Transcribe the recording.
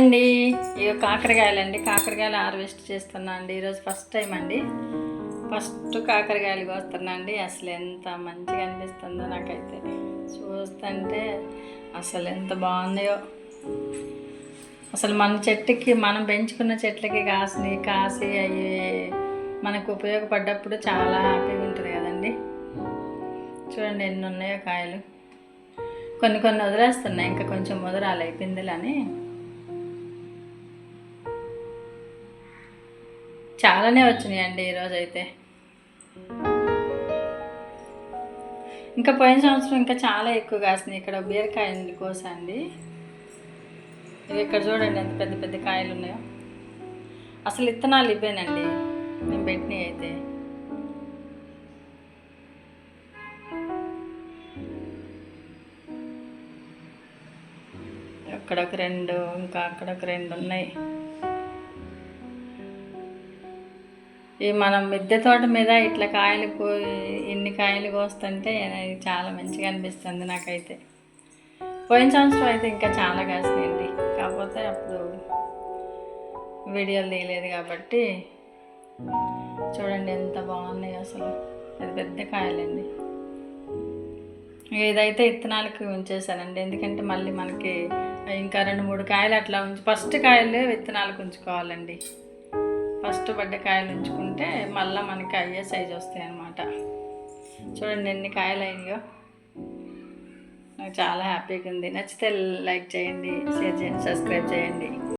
అండి. ఇక కాకరకాయలండి. కాకరకాయలు హార్వెస్ట్ చేస్తున్నా అండి. ఈరోజు ఫస్ట్ టైం అండి. ఫస్ట్ కాకరకాయలు కోస్తున్నా అండి. అసలు ఎంత మంచిగా అనిపిస్తుందో నాకైతే. చూస్తుంటే అసలు ఎంత బాగుందో అసలు మన చెట్టుకి మనం పెంచుకున్న చెట్లకి కాసిని కాసి అవి మనకు ఉపయోగపడ్డప్పుడు చాలా హ్యాపీగా ఉంటుంది కదండి. చూడండి ఎన్ని ఉన్నాయో కాయలు. కొన్ని కొన్ని వదిలేస్తున్నాయి ఇంకా కొంచెం వదరాలి పిందెలని చాలానే వచ్చినాయండి ఈరోజు అయితే ఇంకా పోయిన సంవత్సరం ఇంకా చాలా ఎక్కువ కాసినాయి. ఇక్కడ బీరకాయలు కోసండి. అండి ఇవి ఇక్కడ చూడండి ఎంత పెద్ద పెద్ద కాయలు ఉన్నాయో. అసలు ఇత్తనాలు ఇవ్వేనండి. నేను పెట్టినవి అయితే. అక్కడ ఒక రెండు ఇంకా అక్కడ ఒక రెండు ఉన్నాయి. ఈ మనం మిద్దె తోట మీద ఇట్లా కాయలు పోయి ఇన్ని కాయలు కోస్తుంటే చాలా మంచిగా అనిపిస్తుంది నాకైతే. పోయిన సంవత్సరం అయితే ఇంకా చాలా కాసినాయండి. కాకపోతే అప్పుడు వీడియోలు తీయలేదు కాబట్టి చూడండి ఎంత బాగున్నాయి అసలు. పెద్ద పెద్ద కాయలండి. ఏదైతే విత్తనాలకి ఉంచేసానండి ఎందుకంటే మళ్ళీ మనకి ఇంకా రెండు మూడు కాయలు అట్లా ఉంచి ఫస్ట్ కాయలు విత్తనాలకు ఉంచుకోవాలండి. ఫస్ట్ పడ్డ కాయలు ఉంచుకుంటే మళ్ళీ మనకి అయ్యే సైజు వస్తాయి అన్నమాట. చూడండి ఎన్ని కాయలు అయినాయో. నాకు చాలా హ్యాపీగా ఉంది. నచ్చితే లైక్ చేయండి షేర్ చేయండి సబ్స్క్రైబ్ చేయండి.